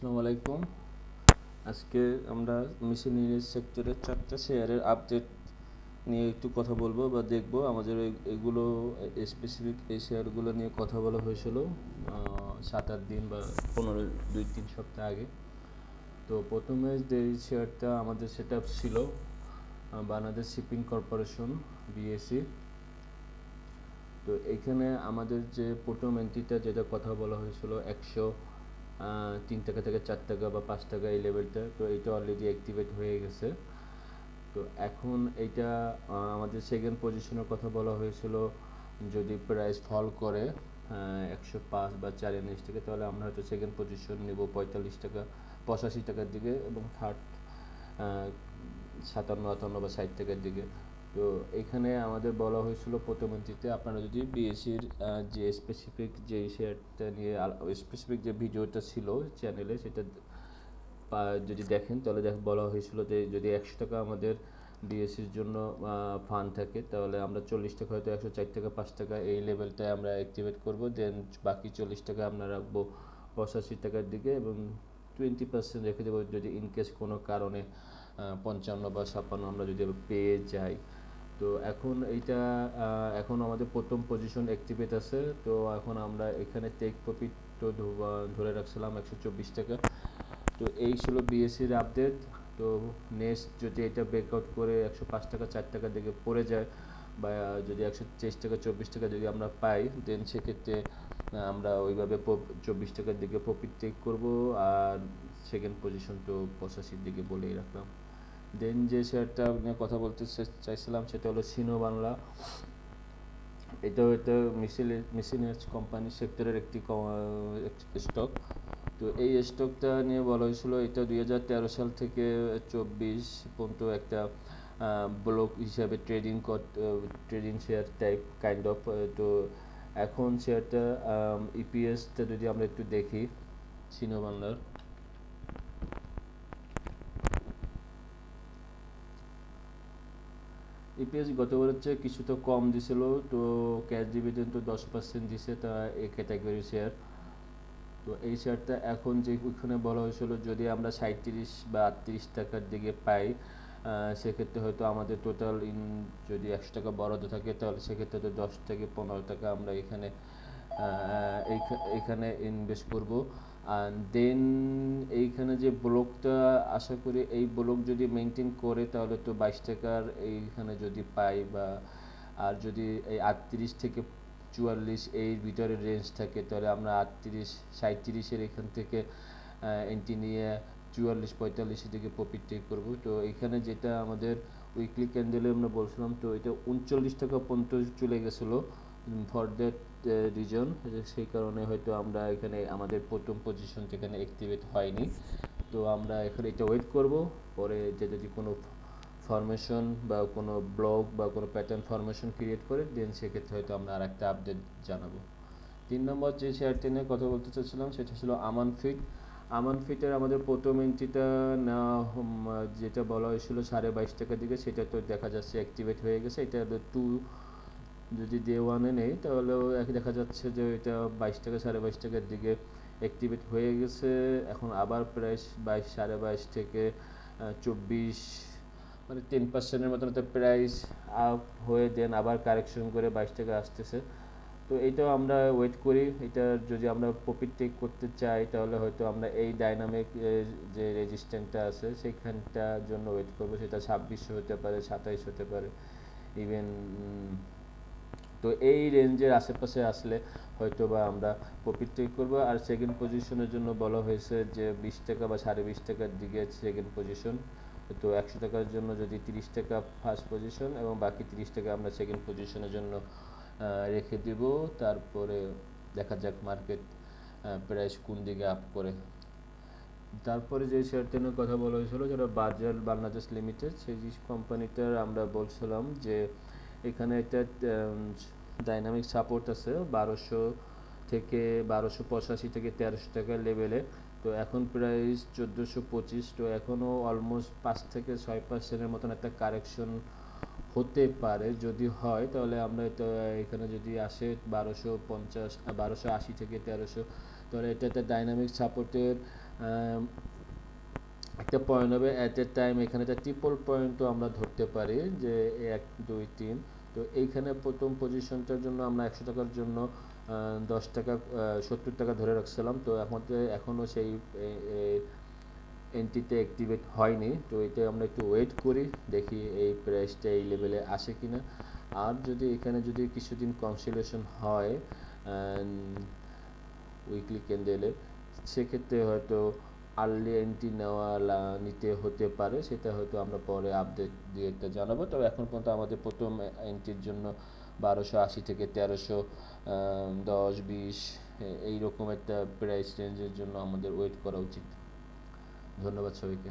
আসসালামু আলাইকুম। আজকে আমরা মিশনারি সেক্টরের চারটা শেয়ারের আপডেট নিয়ে একটু কথা বলব বা দেখব। আমাদের এগুলো স্পেসিফিক এই শেয়ারগুলো নিয়ে কথা বলা হয়েছিল সাত আট দিন বা পনেরো, দুই, তিন সপ্তাহ আগে। তো প্রথমে যে শেয়ারটা আমাদের সেটা ছিল বাংলাদেশ শিপিং কর্পোরেশন বিএসসি তো এখানে আমাদের যে প্রথম এন্ট্রিটা যেটা কথা বলা হয়েছিল, একশো তিন টাকা থেকে চার টাকা বা পাঁচ টাকা এই লেভেলটা তো এটা অলরেডি অ্যাক্টিভেট হয়ে গেছে। তো এখন আহ, আমাদের সেকেন্ড পজিশনের কথা বলা হয়েছিল যদি প্রাইস ফল করে একশো পাঁচ বা চার উনিশ থেকে তাহলে আমরা হয়তো সেকেন্ড পজিশন নেব পঁয়তাল্লিশ টাকা পঁচাশি টাকার দিকে এবং থার্ড সাতান্ন আটান্ন বা ষাট টাকার দিকে। তো এখানে আমাদের বলা হয়েছিল এন্ট্রিতে আপনারা যদি বিএসসির যে স্পেসিফিক যে শেয়ারটা নিয়ে স্পেসিফিক যে ভিডিওটা ছিল চ্যানেলে সেটা যদি দেখেন তাহলে দেখ, বলা হয়েছিল যে যদি একশো টাকা আমাদের বিএসসির জন্য ফান্ড থাকে তাহলে আমরা চল্লিশ টাকা হয়তো একশো চার টাকা, পাঁচ টাকা এই লেভেলটায় আমরা অ্যাক্টিভেট করব। দেন বাকি চল্লিশ টাকা আমরা রাখব পঁচাশি টাকার দিকে এবং টোয়েন্টি পার্সেন্ট রেখে দেবো যদি ইনকেস কোনো কারণে পঞ্চান্ন বা ছাপ্পান্ন আমরা যদি পেয়ে যাই। তো এখন এইটা এখন আমাদের প্রথম পজিশন অ্যাক্টিভেট আছে। তো এখন আমরা এখানে টেক প্রফিট তো ধরে রাখছিলাম একশো চব্বিশ টাকা। তো এই ছিল বিএসসির আপডেট তো নেক্সট যদি এটা ব্রেকআউট করে একশো পাঁচ টাকা, চার টাকার দিকে পড়ে যায় বা যদি একশো তেইশ টাকা, চব্বিশ টাকা যদি আমরা পাই দেন সেক্ষেত্রে আমরা ওইভাবে চব্বিশ টাকার দিকে প্রফিট টেক করব। আর সেকেন্ড পজিশন তো পঁচাশির দিকে বলেই রাখলাম। দেন যে শেয়ারটা নিয়ে কথা বলতে চাইছিলাম সেটা হলো সিনো বাংলা এটা হয়তো মিসিল মিসিনেস কোম্পানি সেক্টরের একটি স্টক তো এই স্টকটা নিয়ে বলা হয়েছিল, এটা দুই হাজার তেরো সাল থেকে চব্বিশ পর্যন্ত একটা ব্লক হিসাবে trading trading share type kind of তো এখন শেয়ারটা ইপিএসটা যদি আমরা একটু দেখি সিনো বাংলার ইপিএস গতবার হচ্ছে কিছুটা কম দিছিল, তো ক্যাশ ডিভিডেন্ড তো দশ পার্সেন্ট দিছে তা এই ক্যাটাগরি শেয়ার তো এই শেয়ারটা এখন যে ওইখানে বলা হয়েছিল, যদি আমরা সাঁত্রিশ বা আটত্রিশ টাকার দিকে পাই সেক্ষেত্রে হয়তো আমাদের টোটাল ইন যদি একশো টাকা বরাদ্দ থাকে, তাহলে সেক্ষেত্রে তো দশ থেকে পনেরো টাকা আমরা এখানে এইখানে ইনভেস্ট করব। দেন এইখানে যে ব্লকটা, আশা করি এই ব্লক যদি মেনটেন করে, তাহলে তো বাইশ টাকার এইখানে যদি পাই বা আর যদি এই আটত্রিশ থেকে চুয়াল্লিশ এই ভিতরে রেঞ্জ থাকে, তাহলে আমরা আটত্রিশ সাঁত্রিশের এখান থেকে এন্ট্রি নিয়ে চুয়াল্লিশ, পঁয়তাল্লিশের দিকে প্রফিট টেক করব। তো এখানে যেটা আমাদের উইকলি ক্যান্ডেলে আমরা বলছিলাম, তো এটা উনচল্লিশ টাকা পর্যন্ত চলে গেছিল। ফর দ্যাট রিজন সেই কারণে হয়তো আমরা এখানে আমাদের প্রথম পজিশন এখানে অ্যাক্টিভেট হয়নি। তো আমরা এখানে এটা ওয়েট করব। পরে যে যদি কোনো ফরমেশন বা কোনো ব্লগ বা কোনো প্যাটার্ন ফরমেশন ক্রিয়েট করে দেন সেক্ষেত্রে হয়তো আমরা আর একটা আপডেট জানাব। তিন নম্বর যে শেয়ারটি নিয়ে কথা বলতে চাচ্ছিলাম সেটা ছিল আমান ফিট আমান ফিটের আমাদের প্রথম এন্ট্রিটা হম, যেটা বলা হয়েছিল সাড়ে বাইশ টাকার দিকে সেটা তো দেখা যাচ্ছে অ্যাক্টিভেট হয়ে গেছে। এটা টু যদি ডে ওয়ানে নেই তাহলেও এক- দেখা যাচ্ছে যে এটা বাইশ টাকা সাড়ে বাইশ টাকার দিকে অ্যাক্টিভেট হয়ে গেছে। এখন আবার প্রাইস বাইশ, সাড়ে বাইশ থেকে চব্বিশ মানে টেন পার্সেন্টের মতন একটা প্রাইস আপ হয়ে দেন আবার কারেকশন করে বাইশ টাকা আসতেছে। তো এইটাও আমরা ওয়েট করি। এটা যদি আমরা প্রফিট টেক করতে চাই, তাহলে হয়তো আমরা এই ডাইনামিক যে রেজিস্ট্যান্টটা আছে সেইখানটার জন্য ওয়েট করব। সেটা ছাব্বিশশো হতে পারে, সাতাইশ হতে পারে ইভেন তো এই রেঞ্জের আশেপাশে আসলে হয়তো বা আমরা প্রফিট টেক করব। আর সেকেন্ড পজিশনের জন্য বলা হয়েছে যে বিশ টাকা বা সাড়ে বিশ টাকার দিকে সেকেন্ড পজিশন তো একশো টাকার জন্য যদি তিরিশ টাকা ফার্স্ট পজিশন এবং বাকি তিরিশ টাকা আমরা সেকেন্ড পজিশনের জন্য রেখে দিব। তারপরে দেখা যাক মার্কেট প্রাইস কোন দিকে আপ করে। তারপরে যে শেয়ারটা নিয়ে কথা বলা হয়েছিল, যেটা বাজার বাংলাদেশ লিমিটেড সেই কোম্পানিটার আমরা বলছিলাম যে এখানে একটা ডাইনামিক সাপোর্ট আছে, বারোশো থেকে বারোশো পঁচাশি থেকে তেরোশো টাকা লেভেলে তো এখন প্রাইস চোদ্দোশো পঁচিশ, তো এখনও অলমোস্ট পাঁচ থেকে ছয় পার্সেন্টের মতন একটা কারেকশন হতে পারে। যদি হয়, তাহলে আমরা এখানে যদি আসে বারোশো পঞ্চাশ, বারোশো আশি থেকে তেরোশো, তাহলে এটা একটা ডাইনামিক সাপোর্টের একটা পয়েন্ট হবে অ্যাট এ টাইম এখানে একটা ট্রিপল পয়েন্টও আমরা ধরতে পারি যে এক, দুই, তিন। তো এইখানে প্রথম পজিশনটার জন্য আমরা একশো টাকার জন্য দশ টাকা সত্তর টাকা ধরে রাখছিলাম। তো আমাদের এখনও সেই এন্ট্রিতে অ্যাক্টিভেট হয়নি। তো এটা আমরা একটু ওয়েট করি, দেখি এই প্রাইসটা এই লেভেলে আসে কি না আর যদি এখানে যদি কিছুদিন কনসিলেশন হয় উইকলি ক্যান্ডেলে সেক্ষেত্রে হয়তো আর্লি এন্ট্রি নেওয়া নিতে হতে পারে, সেটা হয়তো আমরা পরে আপডেট দিয়ে একটা জানাব। তবে এখন পর্যন্ত আমাদের প্রথম এন্ট্রির জন্য বারোশো আশি থেকে তেরোশো দশ, বিশ এইরকম একটা প্রাইস রেঞ্জের জন্য আমাদের ওয়েট করা উচিত। ধন্যবাদ সবাইকে।